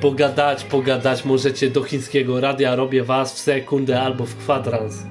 Pogadać, pogadać możecie do chińskiego radia, robię was w sekundę albo w kwadrans.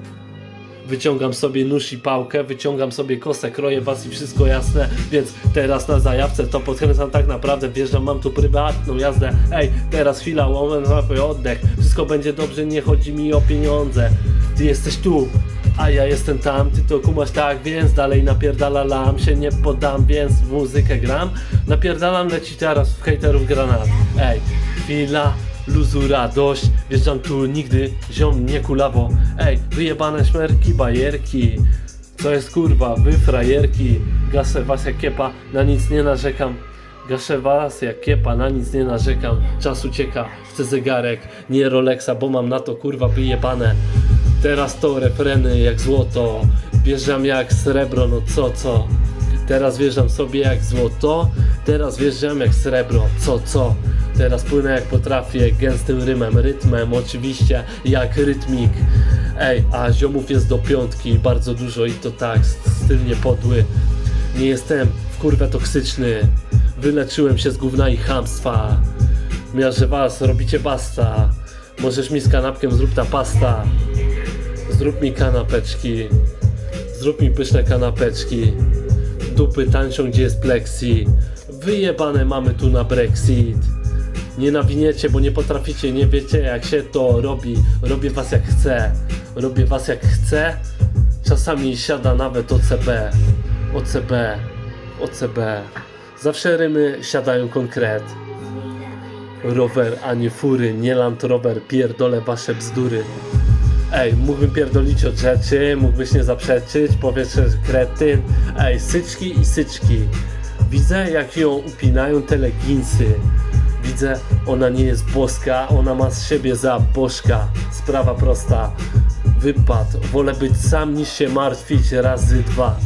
Wyciągam sobie nóż i pałkę, wyciągam sobie kosę, kroję was i wszystko jasne, więc teraz na zajawce to podkręcam tak naprawdę, wjeżdżam, mam tu prywatną jazdę, ej, teraz chwila, moment, złapuj oddech, wszystko będzie dobrze, nie chodzi mi o pieniądze, ty jesteś tu, a ja jestem tam, ty to kumasz tak, więc dalej napierdalalam, się nie poddam, więc muzykę gram, napierdalam, leci teraz w hejterów granat, ej, chwila, luzu radość Wjeżdżam tu nigdy, ziom nie kulawo. Ej, wyjebane szmerki, bajerki. Co jest kurwa, wy frajerki. Gaszę was jak kiepa, na nic nie narzekam. Gaszę was jak kiepa, na nic nie narzekam. Czas ucieka, chcę zegarek Nie Rolexa, bo mam na to kurwa wyjebane Teraz to refreny jak złoto Wjeżdżam jak srebro, no co, co Teraz wjeżdżam sobie jak złoto, teraz wjeżdżam jak srebro, co co? Teraz płynę jak potrafię, gęstym rymem, rytmem, oczywiście jak rytmik. Ej, a ziomów jest do piątki, bardzo dużo i to tak, styl podły. Nie jestem w kurwę toksyczny, wyleczyłem się z gówna i chamstwa. Miażdżę was, robicie basta, możesz mi z kanapkiem zrób ta pasta. Zrób mi kanapeczki, zrób mi pyszne kanapeczki dupy tańczą, gdzie jest plexi. Wyjebane mamy tu na Brexit. Nie nawiniecie, bo nie potraficie, nie wiecie jak się to robi. Robię was jak chcę. Robię was jak chcę. Czasami siada nawet OCB. OCB. OCB. Zawsze rymy siadają konkret. Rower, a nie fury, nie Land Rover, pierdolę wasze bzdury. Ej, mógłbym pierdolić od rzeczy, mógłbyś nie zaprzeczyć, powiesz, kretyn. Ej, syczki i syczki. Widzę, jak ją upinają te leginsy. Widzę, ona nie jest boska, ona ma z siebie za bożka. Sprawa prosta. Wypad, wolę być sam niż się martwić razy dwa.